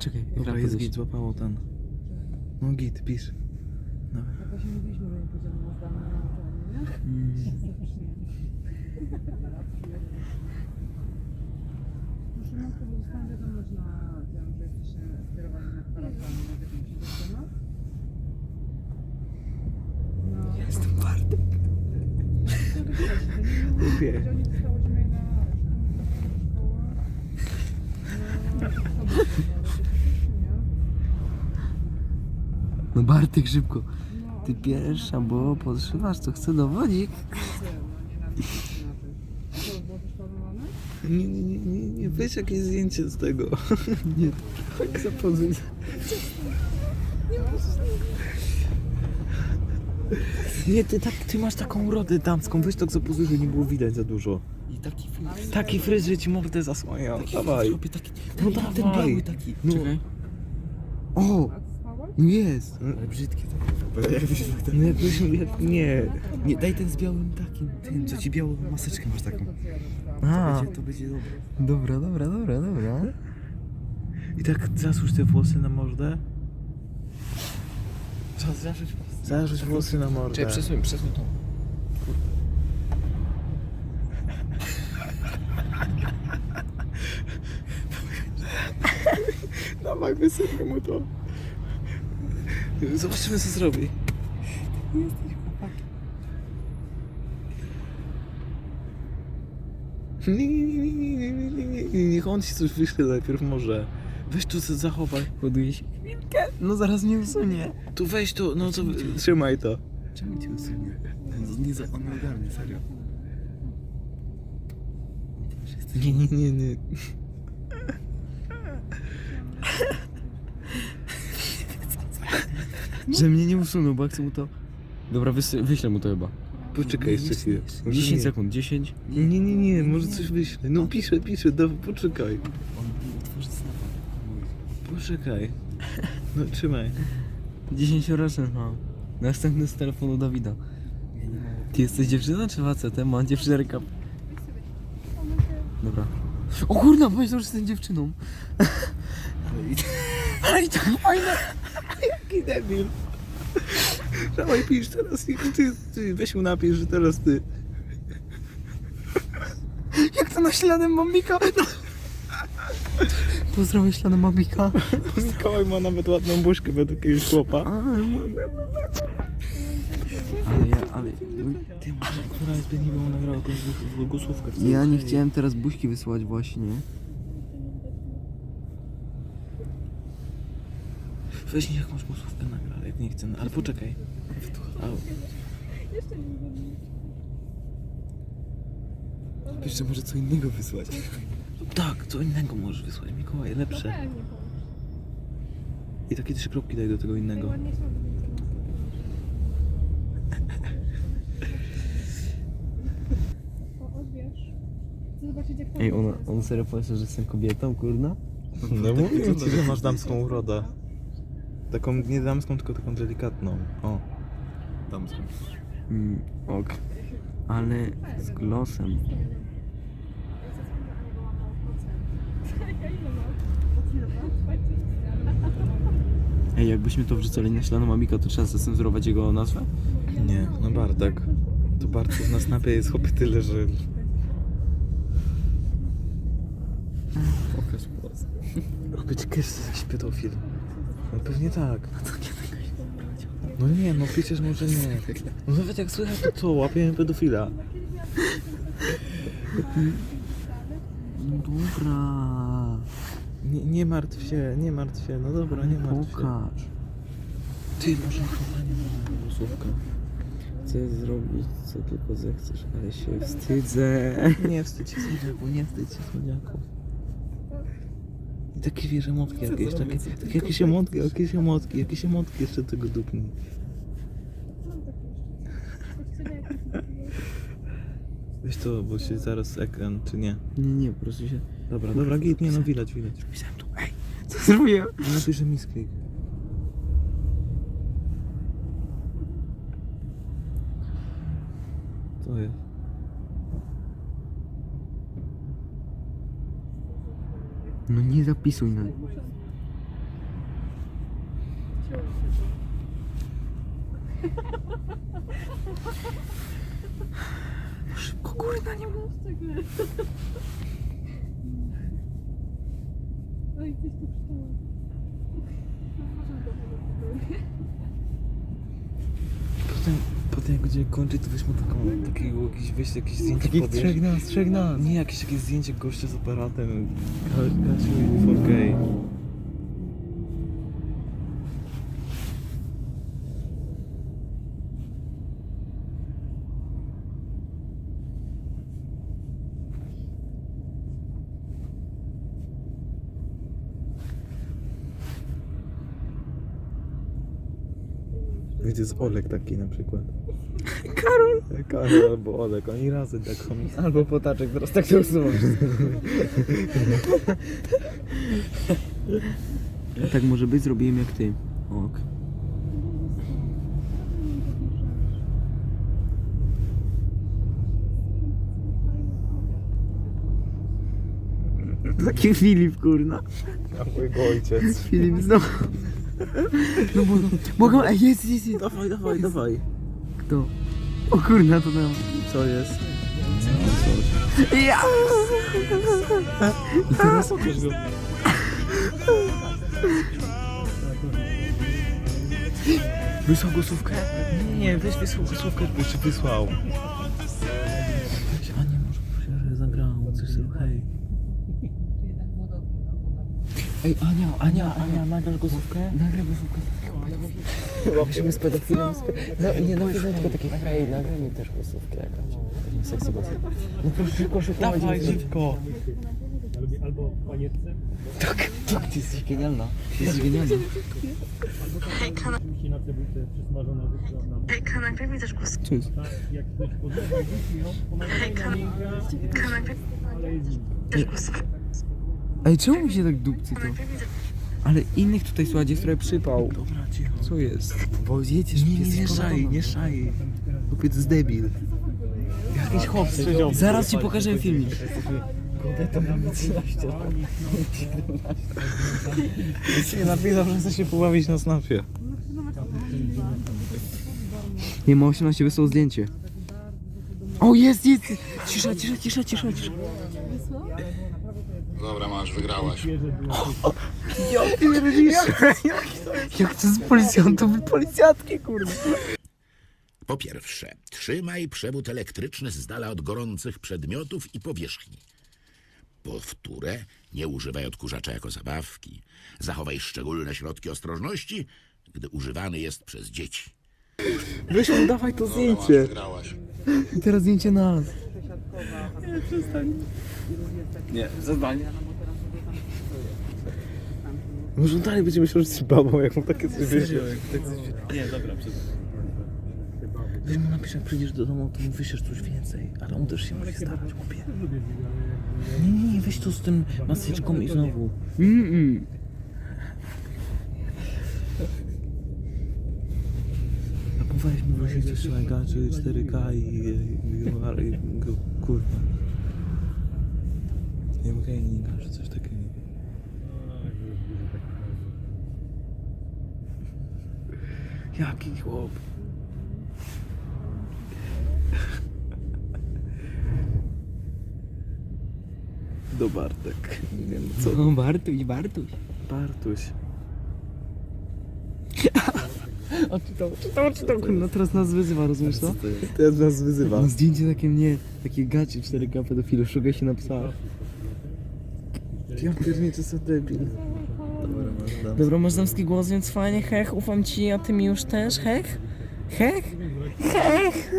Poczekaj, Dobra, ekran jest git, złapało ten. No git, pisz. Dobra. Jak właśnie mówiliśmy, że nie pójdziemy na zdalne nauczanie, nie? Mm. Muszę mam to wiadomość na tym, że jesteście skierowani na kwarantannie na 90 temat. No. Jestem warty. Lubię. Oni dostało się maila na No Bartek, szybko. No, Ty pierwsza, bo podszywasz, dowodzik. Było też planowane? Nie, nie, nie, nie, nie, weź jakieś zdjęcie z tego. Nie, tak zapozuj. Nie, ty, tak, ty masz taką urodę damską, weź tak zapozuj, że nie było widać za dużo. I taki fryz. Taki fryz, że ci mordę zasłania. Dawaj. Chłopie, taki, No ten, ten dawaj. biały taki. No. Czekaj. O, No jest. Ale brzydkie takie. No jakbyś, jak, nie. Nie, daj ten z białym takim, tym, co ci białą maseczkę masz taką. To. A, Będzie, to będzie dobre. dobra, dobra, dobra, dobra. I tak zasłuż te włosy na mordę. Trzeba zrażyć Zarzuć włosy na mordę. Czekaj, przesuń, przesuń to. Dawaj, wysypmy mu to. Zobaczymy, co zrobi. Nie, nie, nie, nie, nie, nie, nie, nie, nie, niech on ci coś wyśle najpierw może. Weź tu zachowaj. Ładuje się chwilkę. No zaraz mnie usunie. Tu weź tu, no to trzymaj to. Czemu cię usunie? On nie, za- on nie ogarnie, serio. Nie, nie, nie, nie. Że mnie nie usunął, bo jak chcę mu to... Dobra, wys- wyślę mu to chyba. Poczekaj jeszcze chwilę. Może 10 nie. sekund, 10. Nie, nie, nie, nie, może coś wyśle. No piszę, piszę, da, poczekaj. Poczekaj. No trzymaj. 10 roczny mam. Następny z telefonu Dawida. Ty jesteś dziewczyną czy facetem? Mam dziewczynkę. Dobra. O kurna, powiedz, że jestem dziewczyną. Ale i tak fajne. Jaki debil. Dawaj pisz teraz, ty, ty weź mu napisz, że teraz ty. Jak to na śladem Mambika? Pozdrawiam śladem Mambika. Mikołaj ma nawet ładną buźkę według jakiegoś chłopa. Ale ja, ale... Ty, może która jest nie było nagrała jakąś głos- głosówkę. w Ja nie chciałem teraz buźki wysyłać właśnie. Weź niech jakąś głosówkę nagra, jak nie chcę, no, ale poczekaj. Au. Jeszcze może co innego wysłać. Tak, co innego możesz wysłać, Mikołaj, lepsze. I takie trzy kropki daj do tego innego. Ej, on, on serio pomyślał, że jestem kobietą, kurna? No mówię ci, że masz damską urodę. Taką nie damską, tylko taką delikatną. O. Damską. Mm, ok. Ale z glosem. Ej, jakbyśmy to wrzucali na śladu Mamika, to trzeba zacenzurować jego nazwę? Nie, no Bartek. To Bartek na snapie jest chłopie tyle, że... Pokaż głos. Być jest jakiś pedofil. No pewnie tak. No nie, no przecież może nie. No nawet jak słychać to co, łapiemy pedofila. No dobra. Nie, nie martw się, nie martw się, no dobra, nie martw się. Pokaż. Ty, może chowanie na głosówkę. Chcę zrobić co tylko zechcesz, ale się wstydzę. Nie wstydź się słodziaku, nie wstydź się słodziaku. I takie wiesz, emotki jakieś, takie, takie jakieś emotki, jakieś emotki, jakieś emotki jeszcze tego dupnij. Weź to, bo się zaraz ekran, czy nie? Nie, nie, po prostu się... Dobra, dobra, git, nie no, widać, widać. Pisałem tu, ej, co zrobiłem? Napiszę misklik. To jest. No nie zapisuj na. No szybko, kurna, nie mów. Oj, tu przytałem. Potem potem jak będziemy kończyć, to weźmy taką, takiego, jakieś, weź jakieś zdjęcie Takich podnieś. trzech nas, trzech nas. Nie, jakieś takie zdjęcie gościa z aparatem. Ka- Kasiu i 4K. Wiecie, z Olek taki na przykład. Karol! Karol albo Olek, oni razem tak chomią. Albo potaczek, teraz tak to usuwam. tak może być, zrobiłem jak ty. Ok. Taki Filip, kurna. A mojego ojciec. Filip znowu. No bo, ej, jest, jest, jest. Dawaj, dawaj, dawaj. Kto? O kurna, to tam. Co jest? Ja! I teraz Pokaż go. Wysłał głosówkę? Nie, nie, weź wysłał głosówkę, czy wysłał. Ej, Ania, Ania, Ania, nagrasz głosówkę? Nagraj głosówkę. Musimy z pedofilem. Spe... No, nie, no, no, tylko takie, hej, nagraj mi też głosówkę jakąś. Takim sexy głosem. No proszę, szybko, szybko. Dawaj, będziemy- szybko. Albo panietce, Tak, ty jesteś genialna. Ty jesteś genialna. oczywiście na cebulce przysmażona wyszła na Ej, nagraj mi też głos. Co jest? tak, Nagraj ale jest zimna. też głos. Ej, czemu mi się tak dupcy to? Ale innych tutaj słuchajcie, które przypał. Dobra, cicho. Co jest? Bo jedziesz, nie, nie, nie szaj, nie szaj. Chłopiec jest debil. Jakiś chłop siedział. Zaraz ci pokażę filmik. to mamy 13 lat. Nie napisał, że chce się pobawić na snapie. Nie ma 18, wysłał zdjęcie. O, jest, jest! Cisza, cisza, cisza, cisza, cisza. Dobra, masz, wygrałaś. Ja pierdzisz! Jak to z policjantów i policjantki, kurde. Po pierwsze, trzymaj przewód elektryczny z dala od gorących przedmiotów i powierzchni. Po wtóre, nie używaj odkurzacza jako zabawki. Zachowaj szczególne środki ostrożności, gdy używany jest przez dzieci. Weź mu dawaj to Dobra, masz, zdjęcie. wygrałaś. I teraz zdjęcie nas. Nie, zadanie. Może on dalej będzie myślał, że jesteś babą, jak mu takie coś wyjdzie. Nie, dobra, przepraszam. Weź mu napisz, jak przyjdziesz do domu, to mu wyślesz coś więcej, ale on też się musi starać, chłopie. Nie, nie, nie, weź to z tym maseczką i znowu. Mm -mm. A weź mu właśnie coś mega, czy 4K i, i, i, i go, kurwa. Nie wiem, gaming, czy coś takiego. Jaki chłop. Do Bartek. Nie wiem co. No, Bartuś, Bartuś. Bartuś. O, czytał, czytał, czytał. No teraz nas wyzywa, rozumiesz to? Teraz nas wyzywa. No zdjęcie takie mnie, takie gacie 4K pedofilu, szukaj się na psach. Ja pierniczę co debil. Dobra, masz damski głos, więc fajnie, hech, ufam ci, a ty mi już też, hech? Hech? Hech?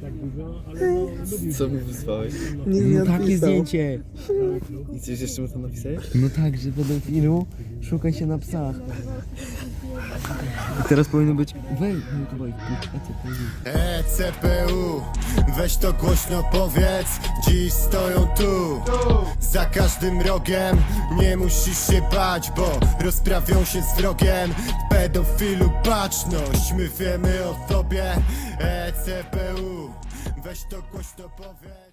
tak dużo, ale no, Co mi wysłałeś? No takie zdjęcie. I coś jeszcze mu tam napisałeś? No tak, że pedofilu, szukaj się na psach. I teraz powinno być, wej, to baj, ECPU, E weź to głośno powiedz, dziś stoją tu. Za każdym rogiem, nie musisz się bać, bo rozprawią się z wrogiem. Pedofilu baczność, my wiemy o tobie. ECPU, weź to głośno powiedz